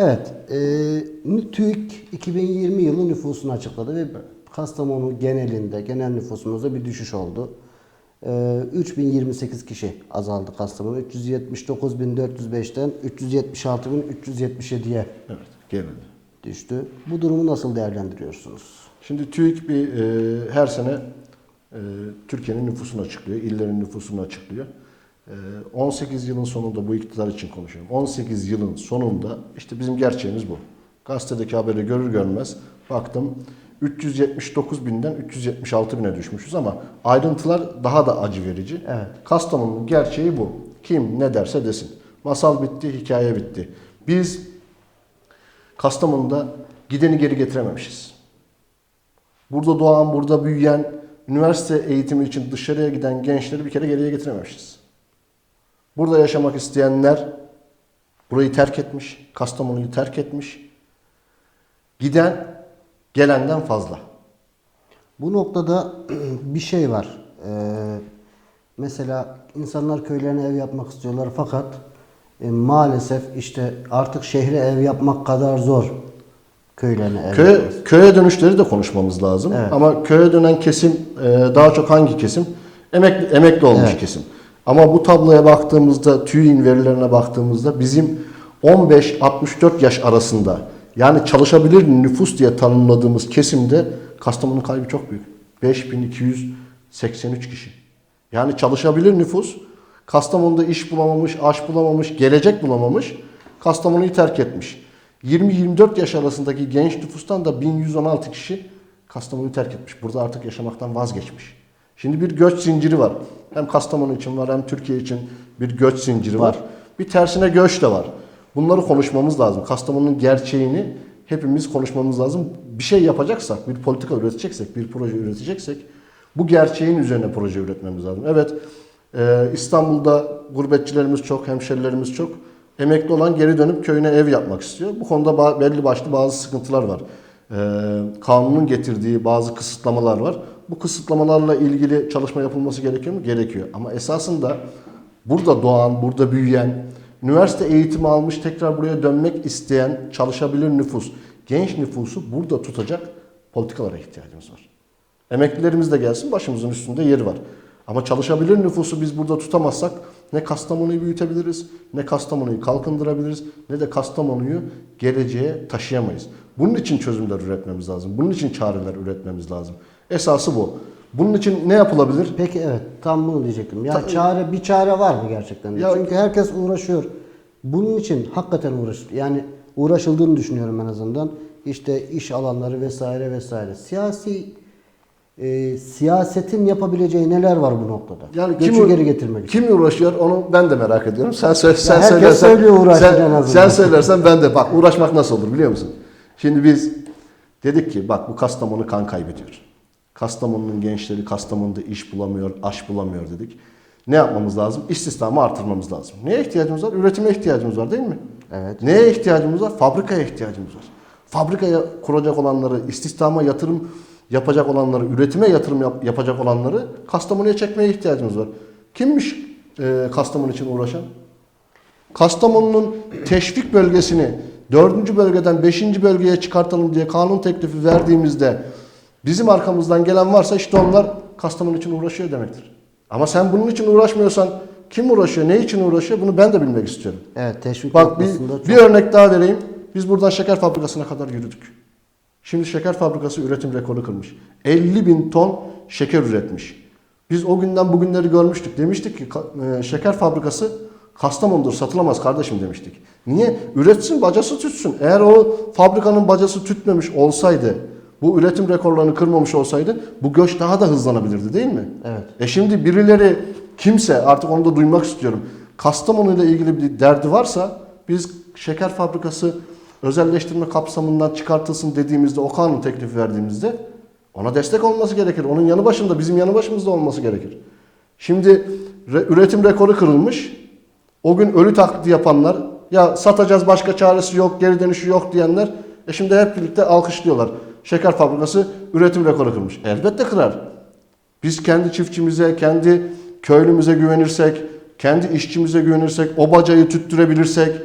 Evet, e, TÜİK 2020 yılı nüfusunu açıkladı ve Kastamonu genelinde, genel nüfusumuzda bir düşüş oldu. E, 3028 kişi azaldı Kastamonu. 379.405'ten 376.377'ye Evet, gerildi. düştü. Bu durumu nasıl değerlendiriyorsunuz? Şimdi TÜİK bir e, her sene e, Türkiye'nin nüfusunu açıklıyor, illerin nüfusunu açıklıyor. E, 18 yılın sonunda bu iktidar için konuşuyorum. 18 yılın sonunda işte bizim gerçeğimiz bu. Gazetedeki haberi görür görmez baktım 379 binden 376 bine düşmüşüz ama ayrıntılar daha da acı verici. Evet. Kastamonu'nun gerçeği bu. Kim ne derse desin. Masal bitti, hikaye bitti. Biz Kastamonu'da gideni geri getirememişiz. Burada doğan, burada büyüyen, üniversite eğitimi için dışarıya giden gençleri bir kere geriye getirememişiz. Burada yaşamak isteyenler burayı terk etmiş, Kastamonu'yu terk etmiş. Giden gelenden fazla. Bu noktada bir şey var. Ee, mesela insanlar köylerine ev yapmak istiyorlar fakat e, maalesef işte artık şehre ev yapmak kadar zor köylerine ev Köye, yapması. köye dönüşleri de konuşmamız lazım. Evet. Ama köye dönen kesim e, daha çok hangi kesim? Emekli, emekli olmuş Evet. kesim. Ama bu tabloya baktığımızda, TÜİ'nin verilerine baktığımızda bizim 15-64 yaş arasında yani çalışabilir nüfus diye tanımladığımız kesimde Kastamonu kaybı çok büyük. 5283 kişi. Yani çalışabilir nüfus Kastamonu'da iş bulamamış, aş bulamamış, gelecek bulamamış, Kastamonu'yu terk etmiş. 20-24 yaş arasındaki genç nüfustan da 1116 kişi Kastamonu'yu terk etmiş. Burada artık yaşamaktan vazgeçmiş. Şimdi bir göç zinciri var. Hem Kastamonu için var hem Türkiye için bir göç zinciri var. Bir tersine göç de var. Bunları konuşmamız lazım. Kastamonu'nun gerçeğini hepimiz konuşmamız lazım. Bir şey yapacaksak, bir politika üreteceksek, bir proje üreteceksek bu gerçeğin üzerine proje üretmemiz lazım. Evet, e, İstanbul'da gurbetçilerimiz çok, hemşerilerimiz çok. Emekli olan geri dönüp köyüne ev yapmak istiyor. Bu konuda belli başlı bazı sıkıntılar var. E, kanunun getirdiği bazı kısıtlamalar var. Bu kısıtlamalarla ilgili çalışma yapılması gerekiyor mu? Gerekiyor. Ama esasında burada doğan, burada büyüyen, üniversite eğitimi almış, tekrar buraya dönmek isteyen, çalışabilir nüfus, genç nüfusu burada tutacak politikalara ihtiyacımız var. Emeklilerimiz de gelsin başımızın üstünde yeri var. Ama çalışabilir nüfusu biz burada tutamazsak ne Kastamonu'yu büyütebiliriz, ne Kastamonu'yu kalkındırabiliriz, ne de Kastamonu'yu geleceğe taşıyamayız. Bunun için çözümler üretmemiz lazım. Bunun için çareler üretmemiz lazım. Esası bu. Bunun için ne yapılabilir? Peki evet tam bunu diyecektim. Ya Ta- çare bir çare var mı gerçekten? Ya- Çünkü herkes uğraşıyor. Bunun için hakikaten uğraş yani uğraşıldığını düşünüyorum en azından. İşte iş alanları vesaire vesaire. Siyasi e, siyasetin yapabileceği neler var bu noktada? Yani Göçü kim, geri getirmek için. Kim uğraşıyor onu ben de merak ediyorum. Sen söyle, sen herkes söylersen, söylüyor uğraşıyor sen, en azından. sen söylersen ben de bak uğraşmak nasıl olur biliyor musun? Şimdi biz dedik ki bak bu Kastamonu kan kaybediyor. Kastamonu'nun gençleri Kastamonu'da iş bulamıyor, aş bulamıyor dedik. Ne yapmamız lazım? İstihdamı artırmamız lazım. Neye ihtiyacımız var? Üretime ihtiyacımız var değil mi? Evet. Neye ihtiyacımız var? Fabrikaya ihtiyacımız var. Fabrikaya kuracak olanları, istihdama yatırım yapacak olanları, üretime yatırım yap- yapacak olanları Kastamonu'ya çekmeye ihtiyacımız var. Kimmiş e, Kastamonu için uğraşan? Kastamonu'nun teşvik bölgesini dördüncü bölgeden beşinci bölgeye çıkartalım diye kanun teklifi verdiğimizde bizim arkamızdan gelen varsa işte onlar Kastamonu için uğraşıyor demektir. Ama sen bunun için uğraşmıyorsan kim uğraşıyor, ne için uğraşıyor bunu ben de bilmek istiyorum. Evet teşvik Bak bir, çok bir örnek daha vereyim. Biz buradan şeker fabrikasına kadar yürüdük. Şimdi şeker fabrikası üretim rekoru kırmış. 50 bin ton şeker üretmiş. Biz o günden bugünleri görmüştük. Demiştik ki e, şeker fabrikası Kastamonu'dur satılamaz kardeşim demiştik. Niye? Üretsin bacası tütsün. Eğer o fabrikanın bacası tütmemiş olsaydı, bu üretim rekorlarını kırmamış olsaydı bu göç daha da hızlanabilirdi değil mi? Evet. E şimdi birileri kimse artık onu da duymak istiyorum. Kastamonu ile ilgili bir derdi varsa biz şeker fabrikası özelleştirme kapsamından çıkartılsın dediğimizde o kanun teklifi verdiğimizde ona destek olması gerekir. Onun yanı başında bizim yanı başımızda olması gerekir. Şimdi re- üretim rekoru kırılmış. O gün ölü taklidi yapanlar ya satacağız başka çaresi yok geri dönüşü yok diyenler e şimdi hep birlikte alkışlıyorlar. Şeker fabrikası üretim rekoru kırmış. Elbette kırar. Biz kendi çiftçimize, kendi köylümüze güvenirsek, kendi işçimize güvenirsek, o bacayı tüttürebilirsek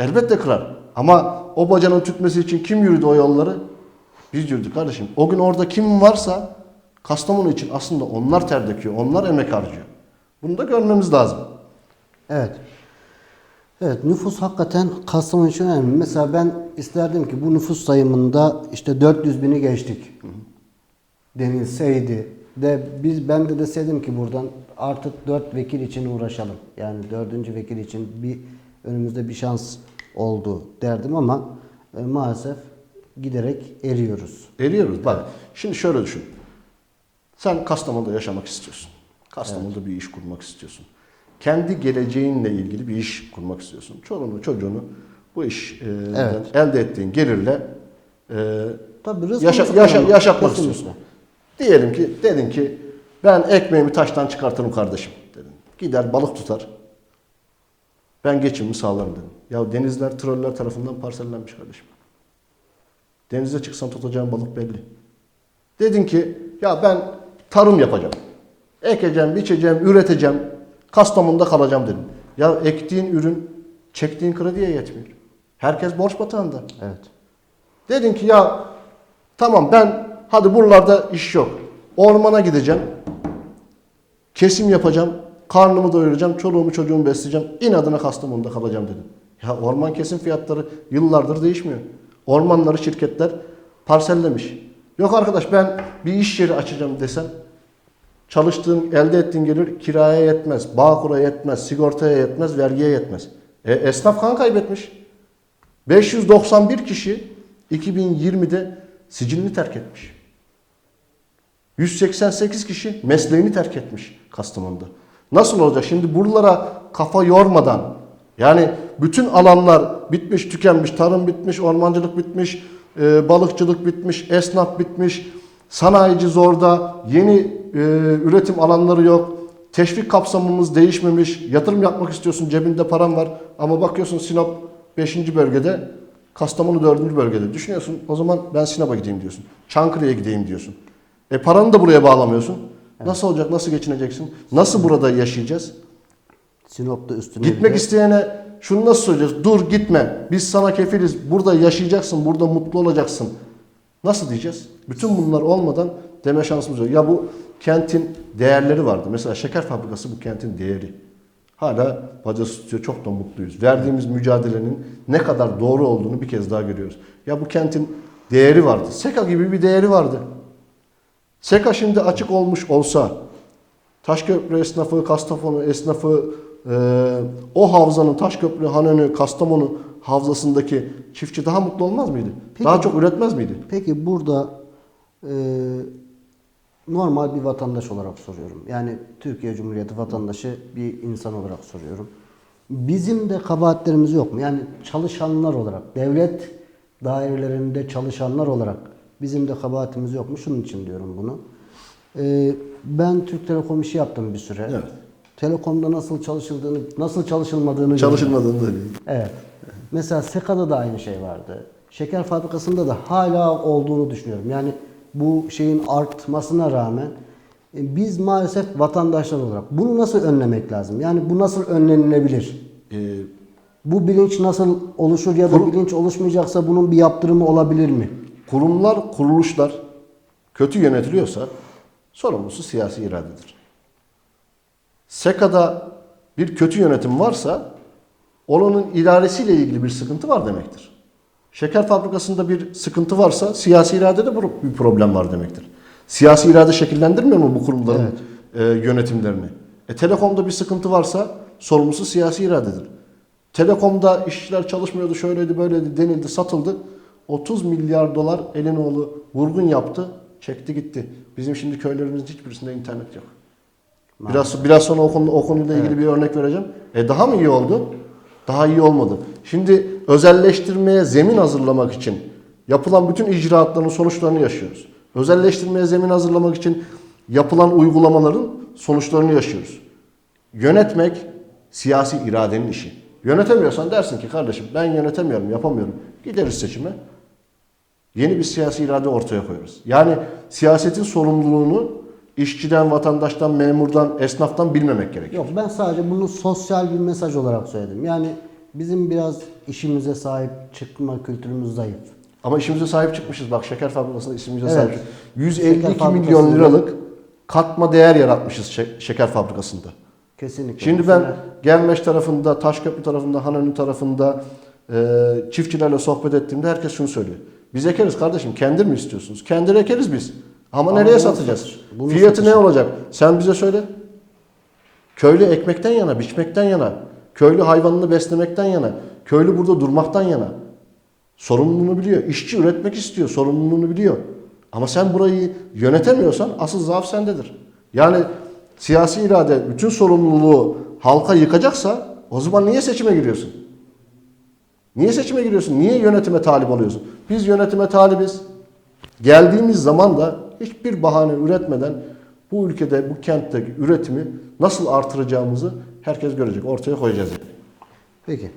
elbette kırar. Ama o bacanın tütmesi için kim yürüdü o yolları? Biz yürüdük kardeşim. O gün orada kim varsa Kastamonu için aslında onlar ter döküyor, onlar emek harcıyor. Bunu da görmemiz lazım. Evet. Evet nüfus hakikaten Kastamonu için önemli. Mesela ben isterdim ki bu nüfus sayımında işte 400 bini geçtik. Denilseydi de biz ben de deseydim ki buradan artık 4 vekil için uğraşalım. Yani dördüncü vekil için bir önümüzde bir şans oldu derdim ama e, maalesef giderek eriyoruz. Eriyoruz. Bak şimdi şöyle düşün. Sen Kastamonu'da yaşamak istiyorsun. Kastamonu'da bir iş kurmak istiyorsun. Kendi geleceğinle ilgili bir iş kurmak istiyorsun. Çoluğunu çocuğunu bu iş e, Evet. elde ettiğin gelirle e, Tabii yaşa, yaşa, yaşatmak Kesinlikle. istiyorsun. Diyelim ki dedin ki ben ekmeğimi taştan çıkartırım kardeşim dedin. Gider balık tutar. Ben geçimimi sağlarım dedim. Ya denizler troller tarafından parsellenmiş kardeşim. Denize çıksan tutacağın balık belli. Dedin ki ya ben tarım yapacağım. Ekeceğim, biçeceğim, üreteceğim. Kastamonu'da kalacağım dedim. Ya ektiğin ürün çektiğin krediye yetmiyor. Herkes borç batağında. Evet. Dedin ki ya tamam ben hadi buralarda iş yok. Ormana gideceğim. Kesim yapacağım. Karnımı doyuracağım. Çoluğumu çocuğumu besleyeceğim. İnadına Kastamonu'da kalacağım dedim. Ya orman kesim fiyatları yıllardır değişmiyor. Ormanları şirketler parsellemiş. Yok arkadaş ben bir iş yeri açacağım desem çalıştığın, elde ettiğin gelir kiraya yetmez, bağkura yetmez, sigortaya yetmez, vergiye yetmez. E, esnaf kan kaybetmiş. 591 kişi 2020'de sicilini terk etmiş. 188 kişi mesleğini terk etmiş Kastamonu'da. Nasıl olacak? Şimdi buralara kafa yormadan yani bütün alanlar bitmiş, tükenmiş, tarım bitmiş, ormancılık bitmiş, e, balıkçılık bitmiş, esnaf bitmiş, sanayici zorda, yeni e, üretim alanları yok, teşvik kapsamımız değişmemiş, yatırım yapmak istiyorsun, cebinde param var ama bakıyorsun Sinop 5. bölgede, Kastamonu 4. bölgede. Düşünüyorsun o zaman ben Sinop'a gideyim diyorsun, Çankırı'ya gideyim diyorsun. E paranı da buraya bağlamıyorsun. Nasıl olacak, nasıl geçineceksin, nasıl burada yaşayacağız? Sinop'ta üstüne Gitmek bir de- isteyene şunu nasıl söyleyeceğiz? Dur gitme. Biz sana kefiliz. Burada yaşayacaksın. Burada mutlu olacaksın. Nasıl diyeceğiz? Bütün bunlar olmadan deme şansımız yok. Ya bu kentin değerleri vardı. Mesela şeker fabrikası bu kentin değeri. Hala bacası tutuyor. Çok da mutluyuz. Verdiğimiz mücadelenin ne kadar doğru olduğunu bir kez daha görüyoruz. Ya bu kentin değeri vardı. Seka gibi bir değeri vardı. Seka şimdi açık olmuş olsa Taşköprü esnafı, Kastamonu esnafı, e, o havzanın Taşköprü, Hanönü, Kastamonu havzasındaki çiftçi daha mutlu olmaz mıydı? Peki- daha çok üretmez miydi? Peki burada e, normal bir vatandaş olarak soruyorum. Yani Türkiye Cumhuriyeti vatandaşı bir insan olarak soruyorum. Bizim de kabahatlerimiz yok mu? Yani çalışanlar olarak, devlet dairelerinde çalışanlar olarak bizim de kabahatimiz yok mu? Şunun için diyorum bunu. E, ben Türk Telekom işi yaptım bir süre. Evet. Telekom'da nasıl çalışıldığını, nasıl çalışılmadığını. Çalışılmadığını da. Evet. Mesela Seka'da da aynı şey vardı. Şeker fabrikasında da hala olduğunu düşünüyorum. Yani bu şeyin artmasına rağmen e, biz maalesef vatandaşlar olarak bunu nasıl önlemek lazım? Yani bu nasıl önlenilebilir? E, Bu bilinç nasıl oluşur ya da Kurum- bilinç oluşmayacaksa bunun bir yaptırımı olabilir mi? kurumlar, kuruluşlar kötü yönetiliyorsa sorumlusu siyasi iradedir. SEKA'da bir kötü yönetim varsa oranın idaresiyle ilgili bir sıkıntı var demektir. Şeker fabrikasında bir sıkıntı varsa siyasi iradede bir problem var demektir. Siyasi irade şekillendirmiyor mu bu kurumların e, yönetimlerini? E, telekomda bir sıkıntı varsa sorumlusu siyasi iradedir. Telekomda işçiler çalışmıyordu, şöyleydi, böyleydi denildi, satıldı. 30 milyar dolar Elinoğlu vurgun yaptı, çekti gitti. Bizim şimdi köylerimizin hiçbirisinde internet yok. Biraz biraz sonra o, konu, o konuyla ilgili bir örnek vereceğim. E daha mı iyi oldu? Daha iyi olmadı. Şimdi özelleştirmeye zemin hazırlamak için yapılan bütün icraatların sonuçlarını yaşıyoruz. Özelleştirmeye zemin hazırlamak için yapılan uygulamaların sonuçlarını yaşıyoruz. Yönetmek siyasi iradenin işi. Yönetemiyorsan dersin ki kardeşim ben yönetemiyorum, yapamıyorum. Gideriz seçime. Yeni bir siyasi irade ortaya koyuyoruz. Yani siyasetin sorumluluğunu işçiden, vatandaştan, memurdan, esnaftan bilmemek gerekiyor. Yok ben sadece bunu sosyal bir mesaj olarak söyledim. Yani bizim biraz işimize sahip çıkma kültürümüz zayıf. Ama işimize sahip çıkmışız. Bak şeker fabrikasında ismimize Evet. sahip. çık- 152 Şeker milyon liralık katma değer yaratmışız şe- şeker fabrikasında. Kesinlikle. Şimdi ben Gelmeş tarafında, Taşköprü tarafında, Hanönü tarafında e, çiftçilerle sohbet ettiğimde herkes şunu söylüyor. Biz ekeriz kardeşim. Kendir mi istiyorsunuz? Kendir ekeriz biz. Ama, Ama nereye satacağız? bunu Fiyatı satışı- ne olacak? Sen bize söyle. Köylü ekmekten yana, biçmekten yana. Köylü hayvanını beslemekten yana. Köylü burada durmaktan yana. Sorumluluğunu biliyor. İşçi üretmek istiyor. Sorumluluğunu biliyor. Ama sen burayı yönetemiyorsan asıl zaaf sendedir. Yani siyasi irade bütün sorumluluğu halka yıkacaksa o zaman niye seçime giriyorsun? Niye seçime giriyorsun? Niye yönetime talip oluyorsun? Biz yönetime talibiz. Geldiğimiz zaman da hiçbir bahane üretmeden bu ülkede, bu kentteki üretimi nasıl artıracağımızı herkes görecek. Ortaya koyacağız. Peki.